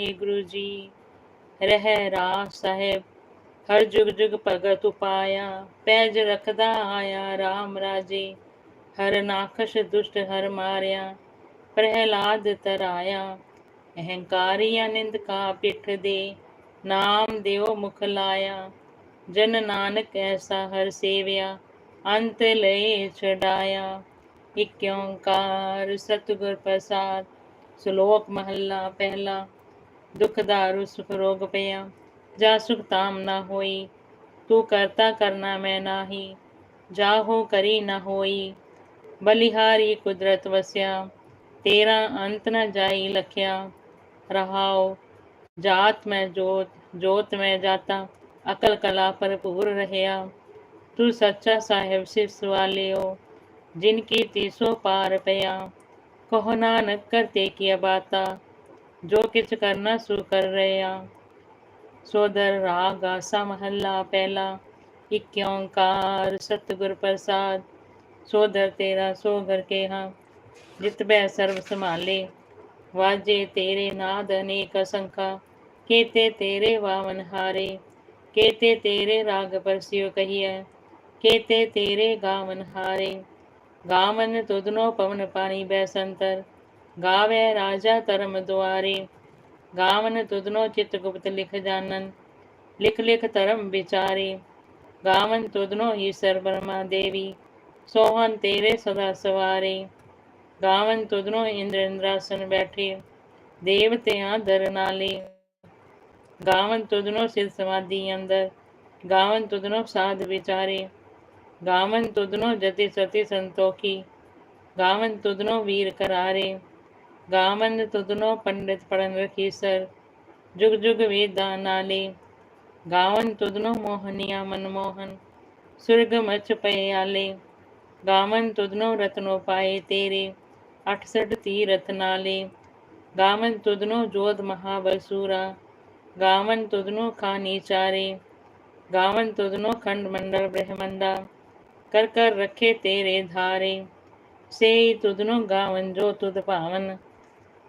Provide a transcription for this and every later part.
ਵਾਹਿਗੁਰੂ ਜੀ, ਰਹਿ ਰਾਸ ਸਾਹਿਬ, ਹਰ ਜੁਗ ਜੁਗ ਭਗਤ ਉਪਾਇਆ, ਪੈਜ ਰਖਦਾ ਆਇਆ RAM ਰਾਜੇ, ਹਰ ਨਾਖਸ਼ ਦੁਸ਼ਟ ਹਰ ਮਾਰਿਆ, ਪ੍ਰਹਿਲਾਦ ਤਰਾਇਆ, ਅਹੰਕਾਰੀ ਅਨੰਦ ਕਾ ਪਿੱਠ ਦੇ, ਨਾਮ ਦਿਓ ਮੁਖ ਲਾਇਆ, ਜਨ ਨਾਨਕ ਐਸਾ ਹਰ ਸੇਵਿਆ, ਅੰਤ ਲਏ ਛਡਾਇਆ, ਇਕ ਓੰਕਾਰ ਸਤਿਗੁਰ ਪ੍ਰਸਾਦ, ਸ਼ਲੋਕ ਮਹੱਲਾ ਪਹਿਲਾ दुख दारू सुख रोग पया जा सुख ताम ना होई, तू करता करना मैं नाही। जा हो करी न होई, बलिहारी कुदरत वस्या। तेरा अंत न जाई लख्या। रहाओ, जात में जोत जोत में जाता। अकल कला पर पूर रहया। तू सच्चा साहेब सिर्फ़ सवालियो जिनकी तीसों पार पया कहो नानक करते किया बाता। ਜੋ ਕਿਛ ਕਰਨਾ ਸ਼ੁਰੂ ਕਰ ਰਿਆ ਸੋਦਰ ਰਾਗ ਆਸਾ ਮਹੱਲਾ ਪਹਿਲਾ, ਇਕ ਓੰਕਾਰ ਸਤਿਗੁਰ ਪ੍ਰਸਾਦ ਸੋਦਰ ਤੇਰਾ ਸੋਗਰ ਕੇ ਹਾਂ ਜਿਤ ਬੈ ਸਰਬ ਸੰਭਾਲੇ, ਵਾਜੇ ਤੇਰੇ ਨਾਦ ਅਨੇਕ ਸੰਖਾ ਕੇਤੇ ਤੇਰੇ ਵਾਵਨ ਹਾਰੇ, ਕੇਤੇ ਤੇਰੇ ਰਾਗ ਪਰਸਿਓ ਕਹੀਐ। ਕੇਤੇ ਤੇਰੇ ਗਾਵਨ ਹਾਰੇ, ਗਾਵਨ ਤੁਧਨੋ ਪਵਨ ਪਾਣੀ ਬੈ ਸੰਤਰ। गावे राजा धर्म दुआरी गावन तुदनो चित्रगुप्त लिख जानन, लिख लिख धर्म विचारे। गावन तुदनो ईश्वर ब्रह्मा देवी, सोहन तेरे सदा सवारी। गावन तुदनो इंद्र इंद्रासन बैठे देवतया हाँ दर नाले। गावन तुदनो सिर समाधि अंदर, गावन तुदनो साध विचारे। गावन तुदनो जति सती संतोखी, गावन तुदनो वीर करारे। ਕਰਾਰੇ ਗਾਵਨ ਤੁਧਨੋ ਪੰਡਿਤ ਪੜਨ ਰਖੀਸਰ ਜੁਗ ਜੁਗ ਵੇਦਾਂ ਨਾਲੇ ਗਾਵਨ ਤੁਧਨੋ ਮੋਹਨੀਆ ਮਨਮੋਹਨ ਸੁਰਗ ਮਚ ਪਏ ਆਲੇ ਗਾਵਨ ਤੁਧਨੋ ਰਤਨੋ ਪਾਏ ਤੇਰੇ 68 ਤੀਰਥ ਨਾਲੇ ਗਾਵਨ ਤੁਧਨੋ ਜੋਧ ਮਹਾਬਲਸੂਰਾ ਗਾਵਨ ਤੁਧਨੋ ਖਾਨੀ ਚਾਰੇ ਗਾਵਨ ਤੁਧਨੋ ਖੰਡ ਮੰਡਲ ਬ੍ਰਹਮੰਡਾ ਕਰ ਕਰ ਰੱਖੇ ਤੇਰੇ ਧਾਰੇ ਸੇ ਤੁਧਨੋ ਗਾਵਨ ਜੋ ਤੁਧ ਭਾਵਨ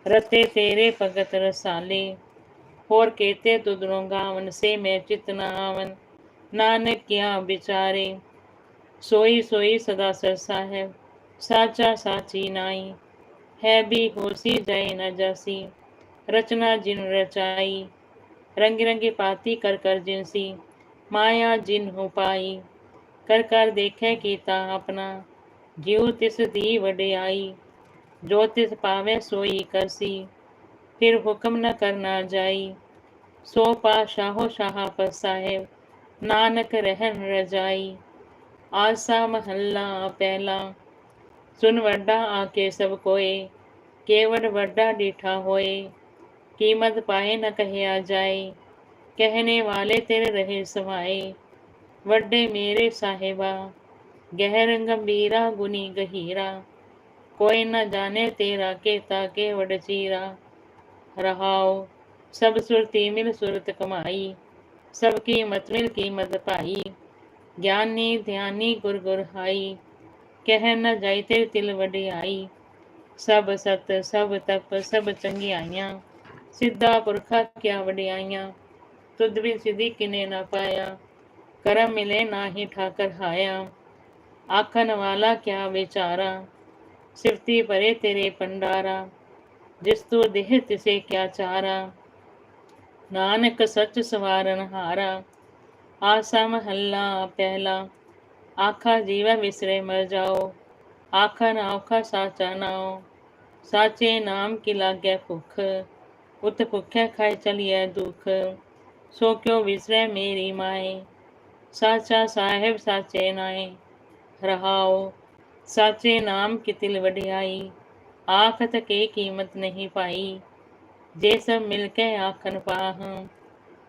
रते तेरे भगत रसाले होर केते दुदरों गावन से मैं चितना आवन नानक क्या बिचारे सोई सोई सदा सरसा है साचा साची नाई है भी होसी जय न जासी रचना जिन रचाई रंग रंगे पाती कर कर जिनसी माया जिन हो पाई कर कर देखे कीता अपना जीव तिस दी वडे आई ज्योतिष पावे सोई करसी, फिर हुक्म न करना जाई। सो पा शाहो शाह पर साहेब, नानक रहन रजाई। आसा महल्ला पहला सुन वड्डा आके सब कोए। केवल वड्डा डीठा होए, कीमत पाए न कहया जाए। कहने वाले तेरे रहे समाए वड्डे मेरे साहेबा, गहर गंभीरा गुनी गहीरा। कोई न जाने तेरा के ताके वडचीरा रहाओ। सब सुरती मिल सुरत कमाई, सब मत मिल कीमत पाई। ज्ञानी ध्यानी गुर गुरहाई कह न जायते तिल वडियाई। सब सत, सब तप, सब चंगियाइयाँ, सिद्धा पुरखा क्या वडियाइयाँ। तुद भी सिद्धि किने ना पाया, करम मिले ना ही ठाकर हाया। आखन वाला क्या बेचारा सिफती परे तेरे पंडारा जिस तू देह तिसे क्या चारा। नानक सच सवारन हारा आसा महला पहला। आखा जीवा विसरे मर जाओ, आखा नाखा साचा नाओ। साचे नाम की लागै भुख उत भुख्या खाए चलिए दुख। सो क्यों विसरे मेरी माए? साचा साहेब साचे नाए, रहाओ। ਸਾਚੇ ਨਾਮ ਕਿਤਿਲ ਵਡਿਆਈ, ਆਖਤ ਕੇ ਕੀਮਤ ਨਹੀਂ ਪਾਈ। ਜੇ ਸਭ ਮਿਲ ਕੇ ਆਖਨ ਪਾਹ,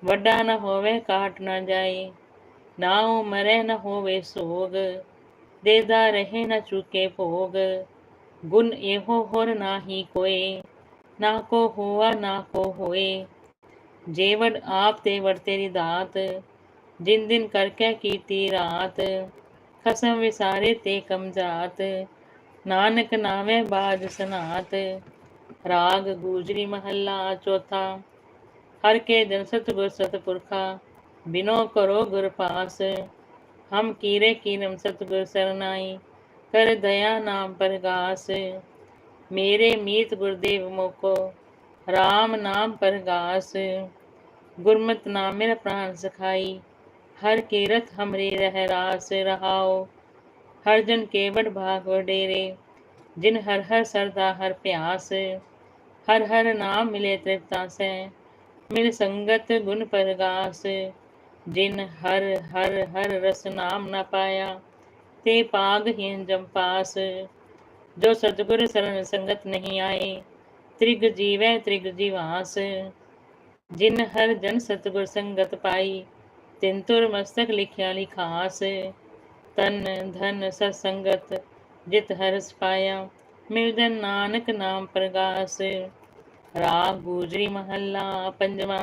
ਵੱਡਾ ਨਾ ਹੋਵੇ ਕਾਟ ਨਾ ਜਾਏ ਨਾ ਉਹ ਮਰੇ ਨਾ ਹੋਵੇ ਸੋਗ, ਦੇਦਾ ਰਹੇ ਨਾ ਚੁਕੇ ਭੋਗ। ਗੁਣ ਇਹੋ ਹੋਰ ਨਾਹੀ ਕੋਏ, ਨਾ ਕੋ ਹੋਆ ਨਾ ਕੋ ਹੋਏ। ਜੇਵੜ ਆਪ ਤੇ ਵਰਤੇ ਤੇਰੀ ਦਾਤ, ਜਿਨ ਦਿਨ ਕਰਕੇ ਕੀਤੀ ਰਾਤ खसम विसारे ते कम जात नानक नामे बाज सनात राग गुजरी महल्ला चौथा हर के दिन सतगुर सतपुरखा बिनो करो गुर पास हम कीरे कीनम सतगुर सरनाई कर दया नाम पर गास मेरे मीत गुरुदेव मोको राम नाम पर गास गुरमत नाम मेरा प्राण सखाई हर कीरत हमरे रह रास रहाओ। हर जन केवट भाग वडेरे जिन हर हर सरदा हर प्यास। हर हर नाम मिले तृप्ता से, मिल संगत गुण परगास। जिन हर हर हर रस नाम न पाया, ते पाग हीन जम पास। जो सतगुर शरण संगत नहीं आए, त्रिग जीवै त्रिग जीवास। जिन हर जन सतगुर संगत पाई तिन तुर मस्तक लिखिया लिखास तन धन सत्संगत जित हरस पाया मिलजन नानक नाम प्रगास। राग गुजरी महल्ला पंजवा,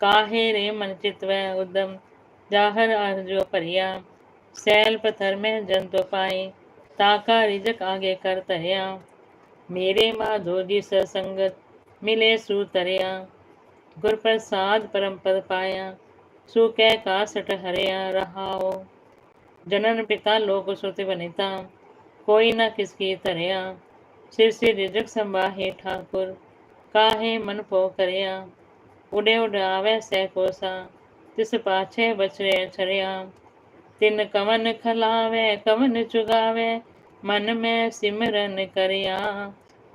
काहे रे मन चितव उदम, जाहर अर्जो परिया सैल पत्थर में जंतु पाए, ताका रिजक आगे कर तरया मेरे माधो जी सत्संगत मिले सुतरिया गुर प्रसाद परम पद पाया सु कह का सट हरिया रहाओ? जनन पिता लोक सुति वनिता कोई न किसकी तरया सिर से रिजक संभाहे ठाकुर। काहे मन पो करया? उड़े उड़ावे सह कोसा। तिस पाछे बचरे छरिया तिन कवन खलावे, कवन चुगावे? मन में सिमरन करिया।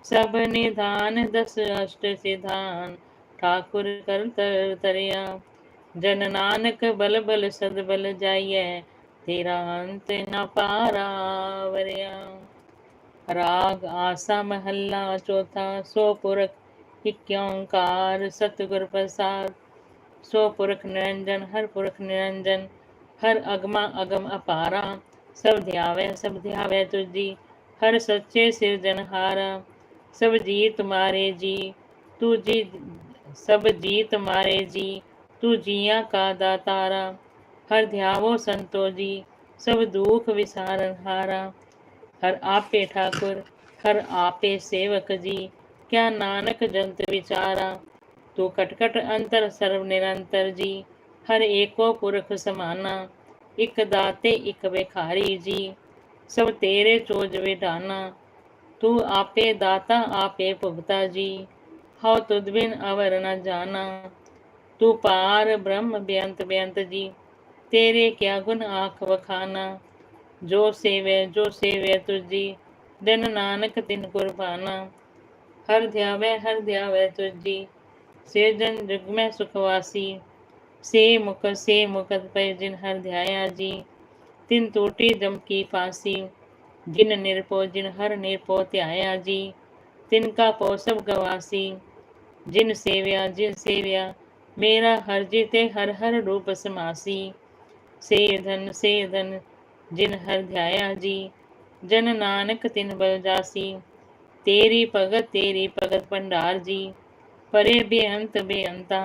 सब निधान दस अष्ट सिधान। ठाकुर कर तर तरिया। जन नानक बल बल सद बल जाइए, तेरा अंत न पारावरिया राग आसा महल्ला चौथा, सो पुरख इक्योंकार सतगुर प्रसाद। सो पुरख निरंजन, हर पुरख निरंजन, हर अगमा अगम अपारा। सब ध्यावे सब ध्यावे तुझी, हर सच्चे सिरजनहारा सब जी तुम्हारे जी, तू जी, सब जी तुम्हारे जी। तू जिया का दातारा, हर ध्यावो संतो जी सब दुख विसारन हारा। हर आपे ठाकुर, हर आपे सेवक जी, क्या नानक जंत विचारा। तू कटकट अंतर, सर्व निरंतर जी, हर एको पुरख समाना। इक दाते, इक बेखारी जी, सब तेरे चोज विधाना। तू आपे दाता, आपे भुगता जी हौ तुद बिन अवर न जाना। तू पार ब्रह्म बेअंत बेअंत जी। तेरे क्या गुण आख वखाना? जो सेवे जो सेवे तुझी। दिन नानक दिन कुर्बाना। हर ध्यावे हर ध्यावे तुझी। से जन जुग में सुखवासी। से मुख, से मुकत पे जिन हर ध्याया जी। तिन टूटी जम की फांसी। जिन निरपो, जिन हर निरपो त्याया जी। तिनका पो सब गवासी। जिन सेव्या जिन सेव्या मेरा हर जीते हर हर रूप समासी से धन से धन जिन हर ध्याया जी जन नानक तिन बल जासी तेरी भगत तेरी भगत भंडार जी परे बेअंत बेअंता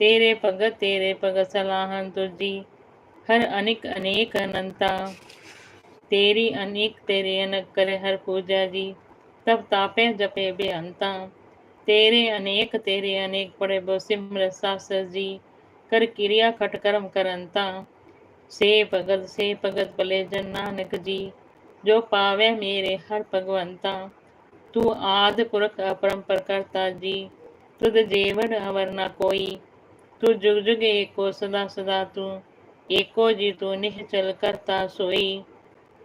तेरे भगत तेरे भगत सलाहन तुझी हर अनिक अनेक अनंता तेरी अनेक तेरे अनक करे हर पूजा जी तब तापे जपे बेअंता तेरे अनेक तेरे अनेक पड़े बो सिमर सास जी। कर क्रिया खट कर्म करंता से भगत से भगत भले जन नानक जी। जो पावे मेरे हर भगवंता तू। आद पुरख अपरंपर करता जी। तुद जेवड़ अवर न कोई। तू जुग जुग एको सदा सदा तू। एको जी तू निह चल करता सोई।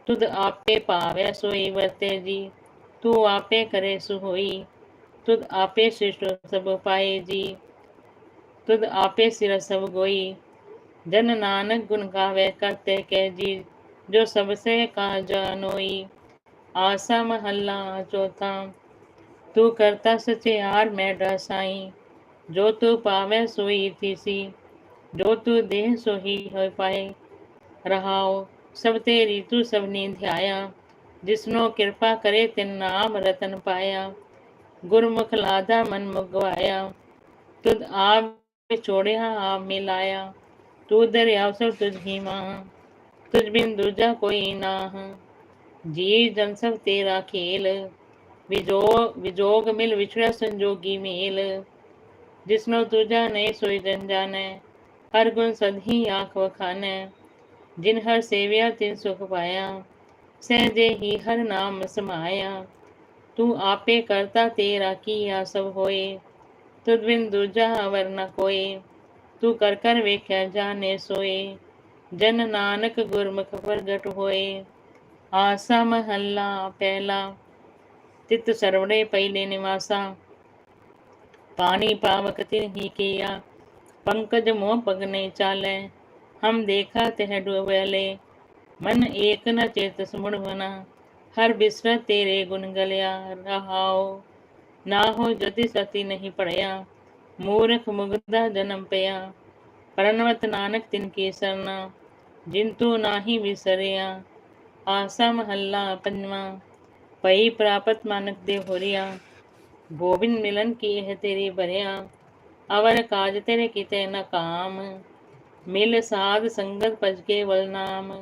तुद आपे पावे सोई वर्ते जी। तू आपे करे सुहोई तुद आपे शिष्ट सब पाए जी तुद आपे सिर सब गोई जन नानक गुण गावे करते के जी जो सबसे का जानोई आसा महल्ला चौथा तू करता सचियार मैं साई जो तू पावे सोई थी जो तू देह सोही हो पाए रहाओ सब तेरी तू सबनी ध्याया जिसनो कृपा करे तिन नाम रतन पाया गुरमुख लादा मन मुगवाया तुद आप छोड़िया आप मिलाया तू दरिया सब तुझ ही माँ तुझ बिन दूजा कोई ना जी जन सब तेरा खेल विजोग विजोग मिल विछड़ा संजोगी मेल जिसनो तुझा नहीं सोई जन जाने हर गुण सधी आख वखाने जिन हर सेविया तिन सुख पाया सहजे ही हर नाम समाया तू आपे करता तेरा किया सब होए तुद बिन दूजा अवर न कोई तू कर कर वेख्या जाने सोए जन नानक गुरमुख प्रगट होए आसा महल्ला पहला तित सरवड़े पहले निवासा पानी पावक तिन ही किया पंकज मोह पगने चाले हम देखा तह डूबले मन एक न चेत सुमुड़ बना हर बिसर तेरे गुण गलिया रहाओ। ना हो जति सती नहीं पड़या मूर्ख मुग्धा जन्म पया। प्रणवत नानक तिनकी सरना जिंतु नाही विसरिया आसा महल्ला पंजवा, पई प्रापत मानक दे होरिया। गोविंद मिलन की है तेरी बरिया, अवर काज तेरे किते न काम। मिल साध संगत पज के नाम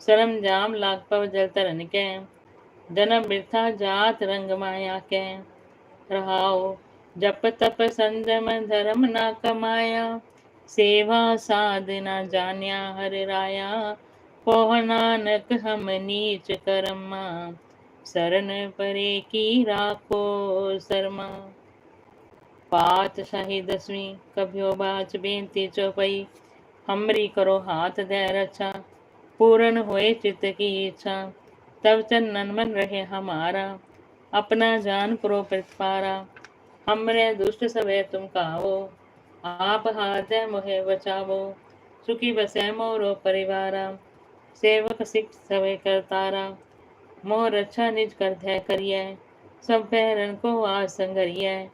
शरम जाम लाग पव जल तरन के। जन्म बिरथा जात रंग माया के रहाओ। जप तप संजम धर्म ना कमाया। सेवा साधना जान्या हर राया। पोह नानक हम नीच कर्मा शरण परे की राखो शर्मा। पातशाही दसवीं कभ्यो बाच बेनती चौपई। हमरी करो हाथ दे रक्षा पूर्ण होए चित्त की इच्छा। तब चंदन मन रहे हमारा, अपना जान करो प्रतिपारा। हमरे दुष्ट सवे तुम कावो, आप हाथ मोहे बचावो। सुखी बसे मोरो परिवारा, सेवक सिख सवे करतारा। मोह रक्षा निज कर धय करिए सब पैरन को आसंगरिए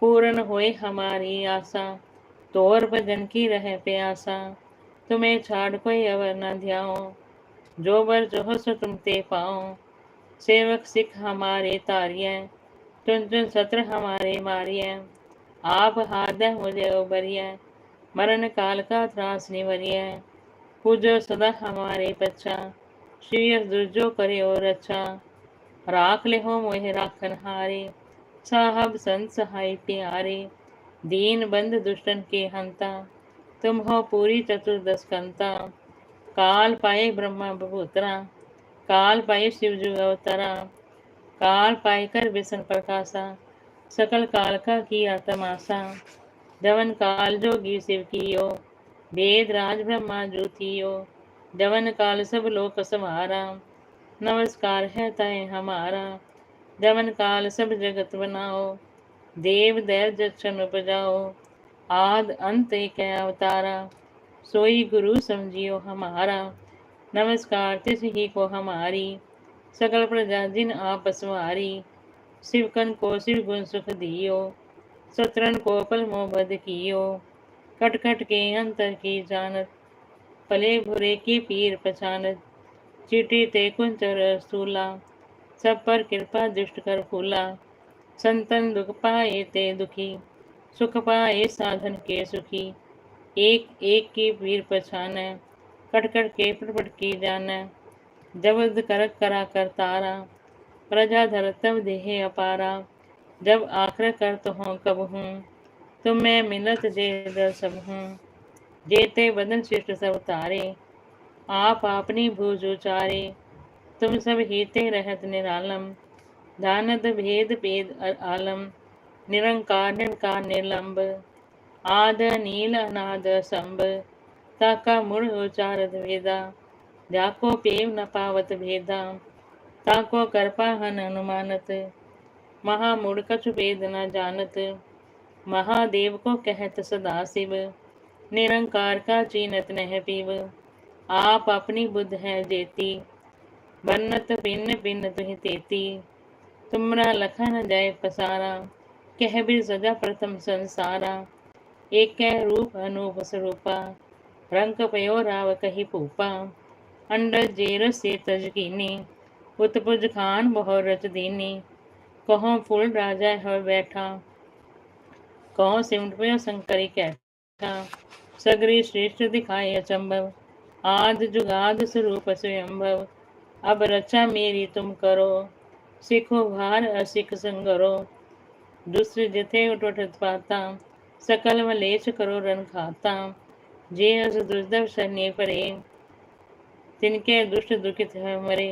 पूर्ण होए हमारी आशा, तोर भजन की रहे प्यासा। तुम्हें छाड़ कोई अवर न ध्याओ। जो बर जो सो तुम ते पाओ सेवक सिख हमारे तारिय, चुन चुन सत्र हमारे मारिय। आप हाथ मुझे उबरिय, मरण काल का त्रास निवरिय। पूजो सदा हमारे पच्छा श्री दुर्जो करे और अच्छा राख ले हो मोह राखन हारे, साहब संत सहाय प्यारे। दीन बंद दुष्टन के हंता, तुम हो पूरी चतुर्दश कंता। काल पाए ब्रह्मा बभूतरा, काल पाए शिव जुग अवतरा, काल पाए कर विष्ण प्रकाशा, सकल काल का किया तमाशा जवन काल जोगी शिव कियो, वेद राज ब्रह्मा ज्योतियो जवन काल सब लोक समारा नमस्कार है तय हमारा जवन काल सब जगत बनाओ, देव दैव जक्षण उपजाओ, आद अंत एक अवतारा। सोई गुरु समझियो हमारा। नमस्कार, तिस ही को हमारी। सकल प्रजा जिन आप सवारी। शिवकन को शिव गुण सुख दियो। सतरन को पल मोहबद कियो। कट कट के अंतर की जानत। पले भुरे की पीर पछानत। चिटी ते कुंचर सूला सब पर कृपा दुष्ट कर फूला। संतन दुख पाए ते दुखी। सुख पाए साधन के सुखी। एक एक की पीर पछान कट कट के पटपट की जाना जबद कर करा कर तारा, प्रजा धर तब देह अपारा। जब आखर कर तो हूँ कब हूँ, तुम मैं मिलत जे दर सब हूँ। जेते बदन शिष्ट सब तारे, आप अपनी भूज उचारे। तुम सब हीते रहत निरालम दानद भेद भेद आलम। निरंकार निरंकार निर्लंब। आद नील अनाद संब ताका मुड़ उचारत वेदा जाको पेव न पावत भेदा ताको करपा हन अनुमानत महामूढ़ कछु भेद न जानत महादेव को कहत सदा शिव निरंकार का चीनत नह पीव आप अपनी बुद्ध है जेती बन्नत पिन्न पिन्न तुह तेती तुमरा लखा न जाय पसारा कह भी सजा प्रथम संसारा एक रूप अनूप स्वरूपा रंग पयो राव कही पूपा अंड जेर से तज कीनी उत्पुज खान बहु रच दीनी कहो फूल राजा है बैठा कहो सिमट पयो शंकरी कैठा सगरी श्रेष्ठ दिखाए अचंभव आद जुगाद स्वरूप स्वयंभव अब रचा मेरी तुम करो सिखो भार असिख संगरो दूसरे जथे उठ पाता सकल मलेच करो रन खाता। जे अस दुर्दव सहने परे, तिनके दुष्ट दुखित है मरे।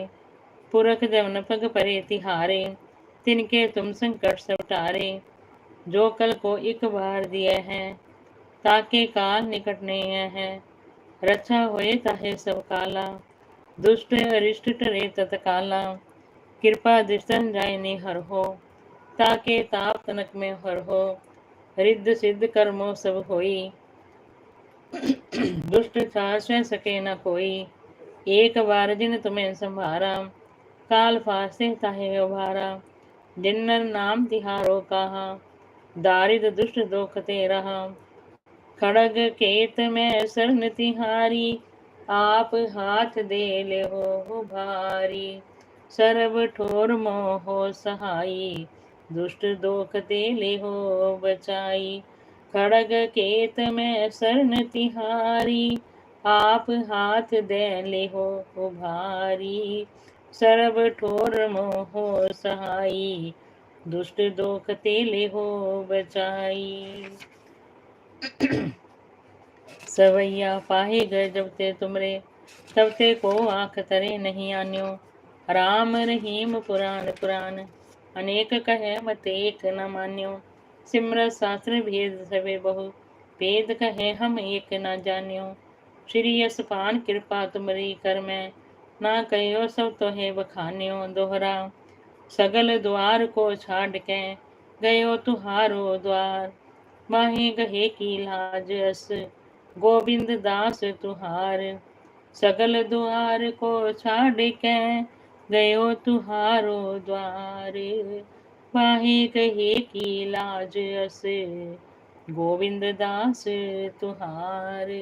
पुरख जब न पग परे तिहारे, तिनके तुम संकट सब टारे जो कल को एक बार दिए हैं, ताके काल निकट नहीं है। रक्षा होए ताहे सब काला, दुष्ट अरिष्ट टरे तत्काला। कृपा दृष्टन जाय ने हर हो, ताके ताप तनक में हर हो। रिद्ध सिद्ध कर्मो सब होई। दुष्ट चार सके न कोई। एक बार जिन तुम्हें संभारा, काल फासे ताहे उभारा जिन्नर नाम तिहारो कहा दारिद दुष्ट दोखते रहा खड़ग केत में सरन तिहारी, आप हाथ दे ले हो भारी। सर्व ठोर मोह सहाई। दुष्ट दोख दे ले हो बचाई। खड़ग केत में सरन तिहारी, आप हाथ दे ले हो भारी सर्व ठोर मोह सहाई, दुष्ट दोख तेले हो बचाई। सवैया पाहे गए जब ते तुमरे, तब ते को आख तरे नहीं आन्यो। राम रहीम पुराण पुराण अनेक कहे मत एक न मान्यो। सिमर शास्त्र भेद सवे बहु। भेद कहे हम एक न जान्यो। श्री यशपान कृपा तुमरी कर मैं। ना कहो सब तो है बखान्यो दोहरा। सगल द्वार को छाड़ के गयो तुहारो द्वार। माहे गहे की लाज अस, गोविंद दास तुहार। सगल द्वार को छाड़ के गयो तुहारो द्वार। माहे गहे की लाज अस, गोविंद दास तुहार।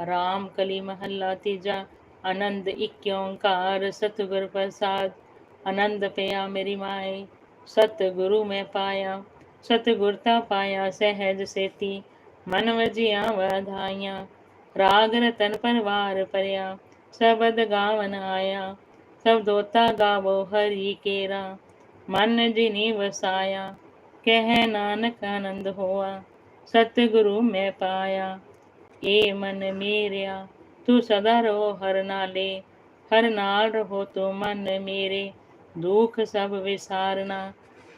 राम कली महल्ला तीजा, आनंद इक्योंकार सतगुर प्रसाद। आनंद पया मेरी माए सतगुरु में पाया। सतगुरता पाया सहज सेती, मन वजिया वधाइया राग रतन परवार परया, सबद गावन आया। सब दोता गावो हरि केरा मन जिनी वसाया कह नानक आनंद होआ सतगुरु में पाया ए मन मेरिया तू सदा रहो हर नाले हर नाल रहो तो मन मेरे दुख सब विसारना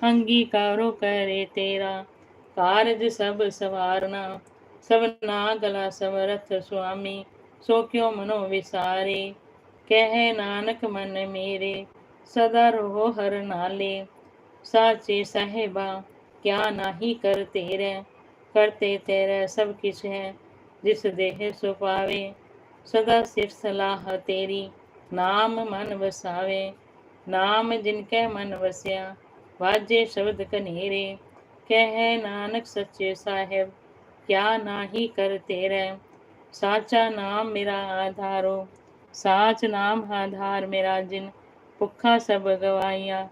अंगीकारो करे तेरा कारज सब सवारना सब ना गला समरथ स्वामी सो क्यों मनो विसारे कह, नानक मन मेरे, सदा रहो हर नाले। साचे साहेबा, क्या नाही कर तेरे? करते तेरे सब किछ है, जिस देह सो पावे। सदा सिर सलाह तेरी, नाम मन बसावे नाम जिनके मन वस्या, वाजे शब्द कनेरे। कह, नानक सच्चे साहेब, क्या नाही कर तेरे? साचा नाम मेरा आधारो। साच नाम आधार मेरा जिन भुखा सब गवाइया।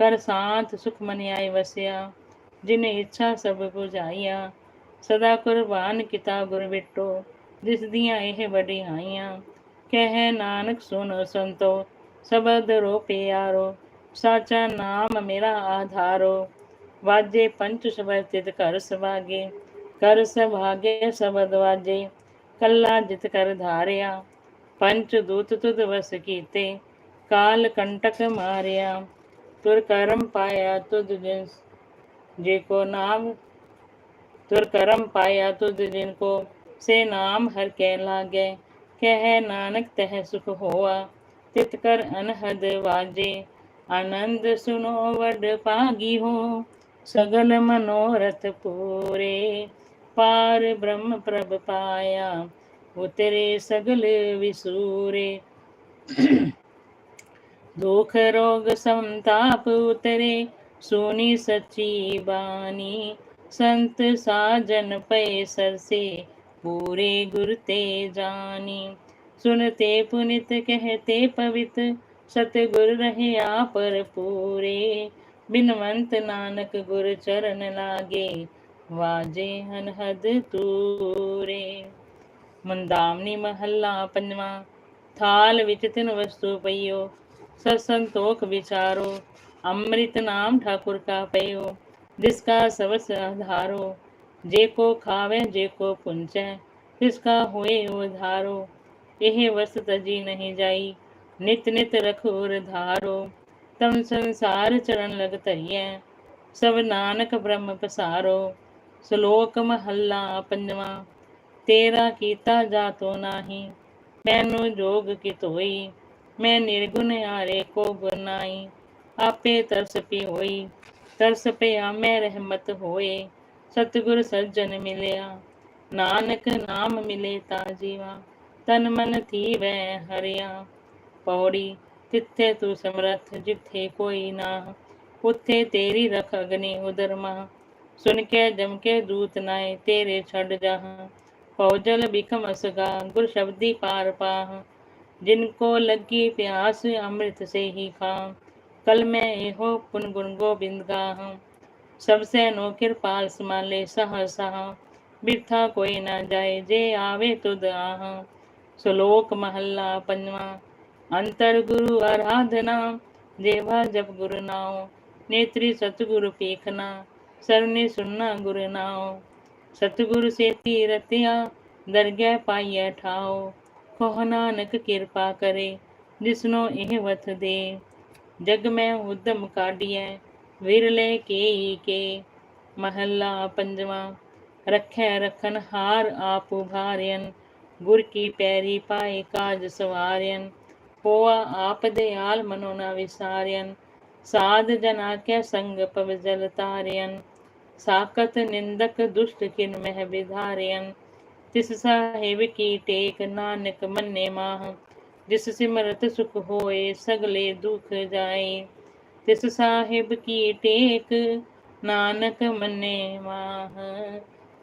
कर शांत सुख मन वस्या, जिन इच्छा सब बुझाइया। सदा कुर्बान किता गुर बिटो जिस दिया यह बड़ी आइया कह नानक सुनो संतो, सबद रो प्यारो साचा नाम मेरा आधारो। वाजे पंच शबद तित कर सभागे कर सभागे सबद वाजे कल्ला जित कर धारिया। पंच दूत तुद वस कीते, काल कंटक मारिया, तुर करम पाया तुद जिन जेको नाम, तुर करम पाया तुद जिनको, से नाम हर के लागे, कह नानक तह सुख होआ, तित कर अनहद वाजे, आनंद सुनो वड पागी हो, सगल मनोरथ पूरे, पार ब्रह्म प्रभ पाया उतरे सगल विसूरे। दुख रोग संताप उतरे, सुनी सच्ची बानी। संत साजन पै सर से पूरे गुरते जानी। सुनते पुनित कहते पवित, सतगुर रहे पर पूरे। बिनवंत नानक गुर चरण लागे, वाजे हनहद तूरे। मुंदावनी महला पंजवा थाल विच तिन वस्तु पइयो सत्संतोख विचारो अमृत नाम ठाकुर का पयो जिसका सबस आधारो ਜੇ ਕੋ ਖਾਵੇ ਜੇ ਕੋ ਪੁੰਚੈ ਤਿਸ ਕਾ ਹੋਏ ਉਧਾਰੋ ਇਹ ਵਸਤ ਤਜੀ ਨਹੀਂ ਜਾਈ ਨਿਤ ਨਿਤ ਰਖੂਰ ਧਾਰੋ ਤਮ ਸੰਸਾਰ ਚਰਨ ਲਗ ਧਈਐ ਸਭ ਨਾਨਕ ਬ੍ਰਹਮ ਪਸਾਰੋ ਸ਼ਲੋਕ ਮਹੱਲਾ ਪੰਜਵਾਂ ਤੇਰਾ ਕੀਤਾ ਜਾਤੋ ਨਾਹੀ ਮੈਨੂੰ ਜੋਗ ਕੀ ਧੋਈ ਮੈਂ ਨਿਰਗੁਣ ਆਰੇ ਕੋ ਗੁਨਾਈ ਆਪੇ ਤਰਸ ਪੀ ਹੋਈ ਤਰਸ ਪਿਆ ਮੈਂ ਰਹਿਮਤ ਹੋਏ ਸਤਿਗੁਰ ਸੱਜਣ ਮਿਲਿਆ ਨਾਨਕ ਨਾਮ ਮਿਲੇ ਤਾ ਜੀਵਾ ਤਨ ਮਨ ਥੀਵੈ ਹਰਿਆ ਪੌੜੀ ਤਿੱਥੇ ਤੂੰ ਸਮਰਥ ਜਿੱਥੇ ਕੋਈ ਨਾ ਉੱਥੇ ਤੇਰੀ ਰਖ ਅਗਨੀ ਉਦਰਮਾ ਸੁਨ ਕੇ ਜਮ ਕੇ ਦੂਤ ਨਾਏ ਤੇਰੇ ਛੱਡ ਜਾਹਾਂ ਪਉਜਲ पौजल बिखम असगा गुर शब्दी पार पाह। जिनको लगी प्यास, अमृत से ही खा। कल मैं एहो पुन गुण गोविंद गाह। सबसे नो पाल समाले सह सहा बिरथा कोई न जाए, जे आवे तुद आह। सलोक महल्ला पंजवा अंतर गुरु आराधना। देवा जब गुरु नाओ, नेत्री सतगुरु पीखना। सर्वने सुनना गुरु नाओ। ਸਤਿਗੁਰ ਸੇਤੀ ਰਤਿਆ, ਦਰਗਹਿ ਪਾਈਐ ਠਾਓ ਕੋ ਨਾਨਕ ਕਿਰਪਾ ਕਰੇ, ਜਿਸਨੋ ਇਹ ਵਥ ਦੇ। ਜਗ ਮੈਂ ਉਦਮ ਕਾਢੀਐ, ਵਿਰਲੇ ਕੇ ਕੇ, ਮਹੱਲਾ ਪੰਜਵਾਂ, ਰੱਖੈ ਰਖਨ ਹਾਰ ਆਪ ਉਭਾਰਿਅਨ ਗੁਰ ਕੀ ਪੈਰੀ ਪਾਏ ਕਾਜ ਸਵਾਰਿਅਨ ਹੋਆ ਆਪ ਦੇ ਆਲ ਮਨੋ ਨਾ ਵਿਸਾਰਿਅਨ ਸਾਧ ਜਨਾ ਕੇ ਸੰਗ ਪਵ ਜਲ ਤਾਰਿਅਨ साकत निंदक दुष्ट किन मह विधारियन तिस साहिब की टेक नानक मन्ने माह जिस सिमरत सुख होए सगले दुख जाए तिस साहिब की टेक नानक मन्ने माह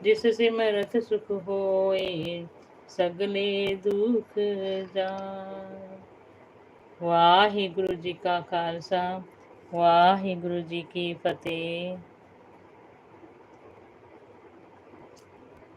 जिस सिमरत सुख होए सगले दुख जाए ਵਾਹਿਗੁਰੂ ਜੀ ਕਾ ਖਾਲਸਾ ਵਾਹਿਗੁਰੂ ਜੀ ਕੀ ਫਤਿਹ